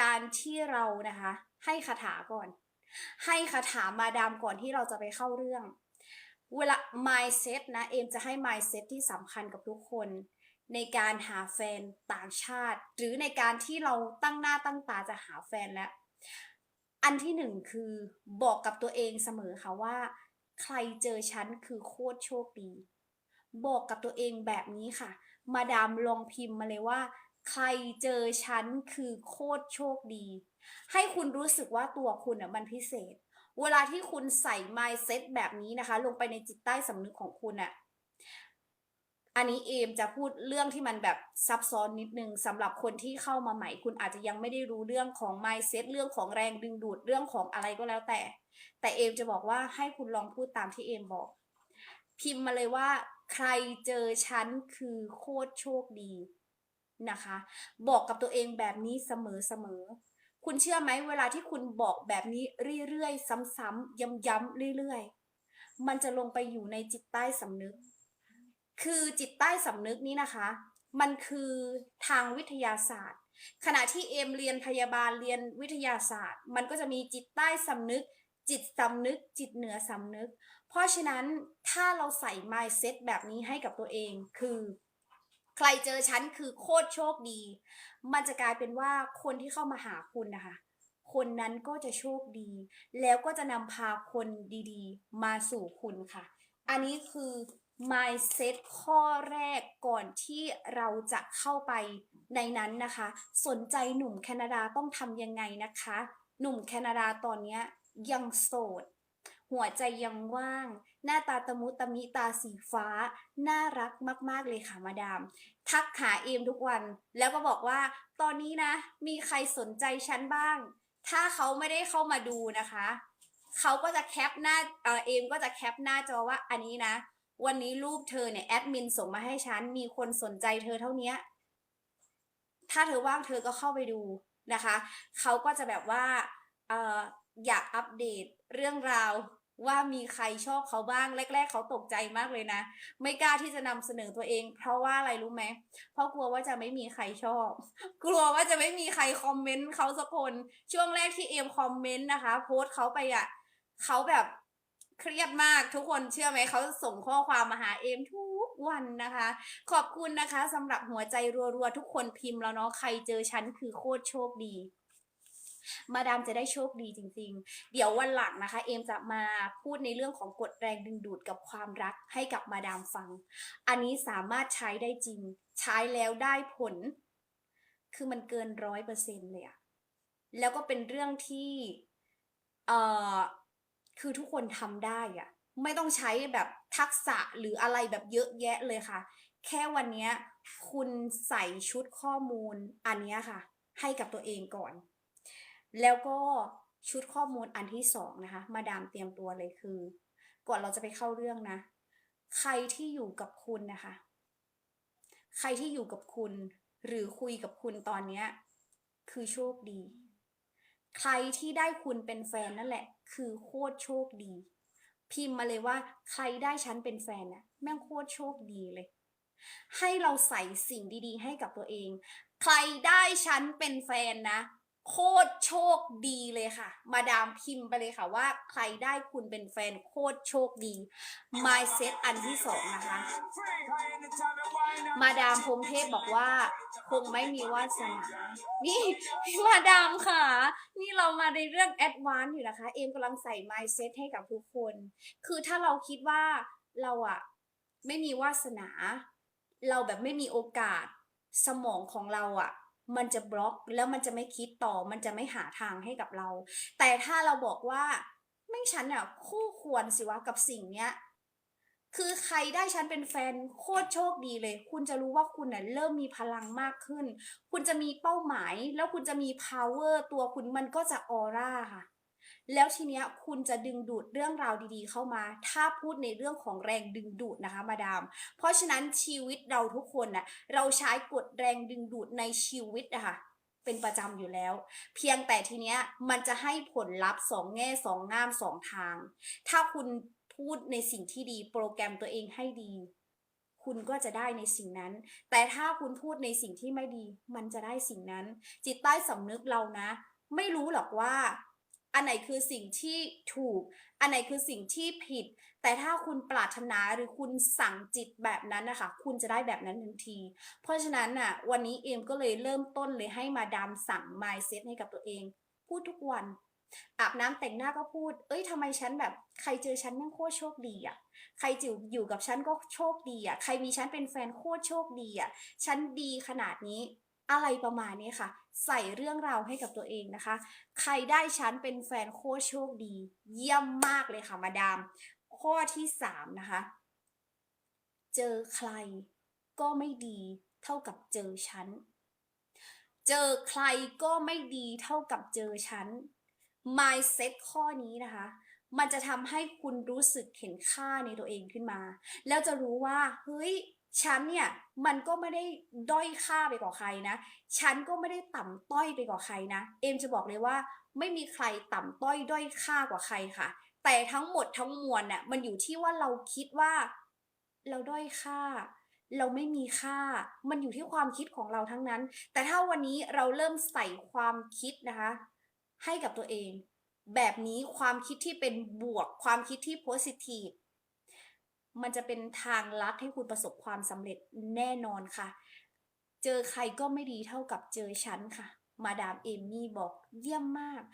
การที่เรานะคะ ให้คาถาก่อน ให้คาถามาดามก่อนที่เราจะไปเข้าเรื่อง เวลา mindset นะ เอมจะให้ mindset ที่สำคัญกับทุกคน ในการหาแฟนต่างชาติ หรือในการที่เราตั้งหน้าตั้งตาจะหาแฟนแล้ว อันที่หนึ่งคือบอกกับตัวเองเสมอค่ะว่า ใครเจอฉันคือโคตรโชคดี บอกกับตัวเองแบบนี้ค่ะ มาดามลองพิมพ์มาเลยว่า ใครเจอฉันคือโคตรโชคดี ให้คุณรู้สึกว่าตัวคุณอะมันพิเศษ เวลาที่คุณใส่ mindset แบบนี้นะคะ ลงไปในจิตใต้สำนึกของคุณอะอันนี้เอมจะพูดเรื่องที่มันแบบซับซ้อนนิดนึงสำหรับคนที่เข้ามาใหม่ คุณอาจจะยังไม่ได้รู้เรื่องของ mindset เรื่องของแรงดึงดูดเรื่องของอะไรก็แล้วแต่ แต่เอมจะบอกว่าให้คุณลองพูดตามที่เอมบอก พิมพ์มาเลยว่า ใครเจอฉันคือโคตรโชคดี นะคะ บอกกับตัวเองแบบนี้เสมอๆคุณเชื่อไหมเวลาที่คุณบอกแบบนี้เรื่อยๆ ซ้ำๆย้ำๆเรื่อยๆ มันจะลงไปอยู่ในจิตใต้สำนึก คือจิตใต้สำนึกนี้นะคะ มันคือทางวิทยาศาสตร์ ขณะที่เอมเรียนพยาบาลเรียนวิทยาศาสตร์ มันก็จะมีจิตใต้สำนึก จิตสำนึก จิตเหนือสำนึก เพราะฉะนั้นถ้าเราใส่ mindset แบบนี้ให้กับตัวเองคือ ใครเจอฉันคือโคตรโชคดี มันจะกลายเป็นว่าคนที่เข้ามาหาคุณนะคะ คนนั้นก็จะโชคดี แล้วก็จะนำพาคนดีๆ มาสู่คุณค่ะ อันนี้คือ mindset ข้อแรกก่อนที่เราจะเข้าไปในนั้นนะคะ สนใจหนุ่มแคนาดาต้องทำยังไงนะคะ หนุ่มแคนาดาตอนนี้ยังโสด หัวใจยังว่าง หน้าตาตะมุตะมิตาสีฟ้า น่ารักมากๆเลยค่ะมาดาม ทักหาเอมทุกวัน แล้วก็บอกว่า ตอนนี้นะ มีใครสนใจฉันบ้าง ถ้าเขาไม่ได้เข้ามาดูนะคะ เขาก็จะแคปหน้าเออเอมก็จะแคปหน้าจอว่าอันนี้นะ วันนี้รูปเธอเนี่ยแอดมินส่งมาให้ฉัน มีคนสนใจเธอเท่านี้ ถ้าเธอว่างเธอก็เข้าไปดูนะคะ เขาก็จะแบบว่าออยากอัปเดตเรื่องราว ว่ามีใครชอบเขาบ้างแรก ๆ เขาตกใจมากเลยนะ ไม่กล้าที่จะนำเสนอตัวเอง เพราะว่าอะไรรู้ไหมเพราะกลัวว่าจะไม่มีใครชอบ กลัวว่าจะไม่มีใครคอมเมนต์เขาสักคนช่วงแรกที่เอมคอมเมนต์นะคะ โพสต์เขาไปอะเขาแบบเครียดมากทุกคนเชื่อไหมเขาส่งข้อความมาหาเอมทุกวันนะคะ ขอบคุณนะคะสำหรับหัวใจรัวๆทุกคนพิมพ์แล้วเนาะใครเจอฉันคือโคตรโชคดี มาดามจะได้โชคดีจริง ๆ เดี๋ยววันหลังนะคะ เอมจะมาพูดในเรื่องของกฎแรงดึงดูดกับความรักให้กับมาดามฟัง อันนี้สามารถใช้ได้จริง ใช้แล้วได้ผล คือมันเกินร้อยเปอร์เซ็นต์เลยอะแล้วก็เป็นเรื่องที่เอ่อคือทุกคนทำได้อะไม่ต้องใช้แบบทักษะหรืออะไรแบบเยอะแยะเลยค่ะ แค่วันนี้คุณใส่ชุดข้อมูลอันนี้ค่ะ ให้กับตัวเองก่อน แล้วก็ชุดข้อมูลอันที่สองนะคะ มาดามเตรียมตัวเลยคือ ก่อนเราจะไปเข้าเรื่องนะ ใครที่อยู่กับคุณนะคะ ใครที่อยู่กับคุณ หรือคุยกับคุณตอนเนี้ยคือโชคดี ใครที่ได้คุณเป็นแฟนนั่นแหละ คือโคตรโชคดี พิมพ์มาเลยว่า ใครได้ฉันเป็นแฟนนะแม่งโคตรโชคดีเลย ให้เราใส่สิ่งดีๆ ให้กับตัวเอง ใครได้ฉันเป็นแฟนนะ โคตรโชคดีเลยค่ะ มาดามพิมพ์ไปเลยค่ะว่าใครได้คุณเป็นแฟนโคตรโชคดี mindset อันที่สองนะคะ มาดามพรมเทพบอกว่า คงไม่มีวาสนานี่มาดามค่ะ นี่เรามาในเรื่องแอดวานซ์อยู่นะคะ เอมกำลังใส่ mindset ให้กับทุกคน คือถ้าเราคิดว่าเราอะไม่มีวาสนา เราแบบไม่มีโอกาสสมองของเราอะ มันจะบล็อกแล้วมันจะไม่คิดต่อ มันจะไม่หาทางให้กับเรา แต่ถ้าเราบอกว่าไม่ฉันอะคู่ควรสิวะกับสิ่งเนี้ยคือใครได้ฉันเป็นแฟนโคตรโชคดีเลย คุณจะรู้ว่าคุณเน่ยเริ่มมีพลังมากขึ้น คุณจะมีเป้าหมาย แล้วคุณจะมี power ตัวคุณมันก็จะออร่าค่ะ แล้วทีเนี้ยคุณจะดึงดูดเรื่องราวดีๆ เข้ามา ถ้าพูดในเรื่องของแรงดึงดูดนะคะมาดาม เพราะฉะนั้นชีวิตเราทุกคนน่ะเราใช้กฎแรงดึงดูดในชีวิตอะค่ะเป็นประจำอยู่แล้ว เพียงแต่ทีเนี้ยมันจะให้ผลลัพธ์สองแง่สองงามสองทาง ถ้าคุณพูดในสิ่งที่ดีโปรแกรมตัวเองให้ดี คุณก็จะได้ในสิ่งนั้น แต่ถ้าคุณพูดในสิ่งที่ไม่ดี มันจะได้สิ่งนั้น จิตใต้สำนึกเรานะ ไม่รู้หรอกว่า อันไหนคือสิ่งที่ถูก อันไหนคือสิ่งที่ผิด แต่ถ้าคุณปรารถนาหรือคุณสั่งจิตแบบนั้นนะคะ คุณจะได้แบบนั้นทันที เพราะฉะนั้นน่ะ วันนี้เอมก็เลยเริ่มต้นเลยให้มาดามสั่ง mindset ให้กับตัวเอง พูดทุกวัน อาบน้ำแต่งหน้าก็พูด เอ้ยทำไมฉันแบบ ใครเจอฉันแม่งโคตรโชคดีอะ ใครจิ๋วอยู่กับฉันก็โชคดีอะ ใครมีฉันเป็นแฟนโคตรโชคดีอะ ฉันดีขนาดนี้ อะไรประมาณนี้ค่ะ ใส่เรื่องราวให้กับตัวเองนะคะ ใครได้ฉันเป็นแฟนโคตรโชคดี เยี่ยมมากเลยค่ะมาดาม ข้อที่สามนะคะ เจอใครก็ไม่ดีเท่ากับเจอฉัน เจอใครก็ไม่ดีเท่ากับเจอฉัน mindset ข้อนี้นะคะ มันจะทำให้คุณรู้สึกเห็นค่าในตัวเองขึ้นมา แล้วจะรู้ว่า เฮ้ย ฉันเนี่ยมันก็ไม่ได้ด้อยค่าไปกว่าใครนะ ฉันก็ไม่ได้ต่ำต้อยไปกว่าใครนะ เอมจะบอกเลยว่าไม่มีใครต่ำต้อยด้อยค่ากว่าใครค่ะ แต่ทั้งหมดทั้งมวลน่ะมันอยู่ที่ว่าเราคิดว่า เราด้อยค่า เราไม่มีค่า มันอยู่ที่ความคิดของเราทั้งนั้น แต่ถ้าวันนี้เราเริ่มใส่ความคิดนะคะ ให้กับตัวเอง แบบนี้ความคิดที่เป็นบวก ความคิดที่ positive มันจะเป็นทางลัดให้คุณประสบความสำเร็จแน่นอนค่ะ เจอใครก็ไม่ดีเท่ากับเจอฉันค่ะ มาดามเอมมี่บอกเยี่ยมมาก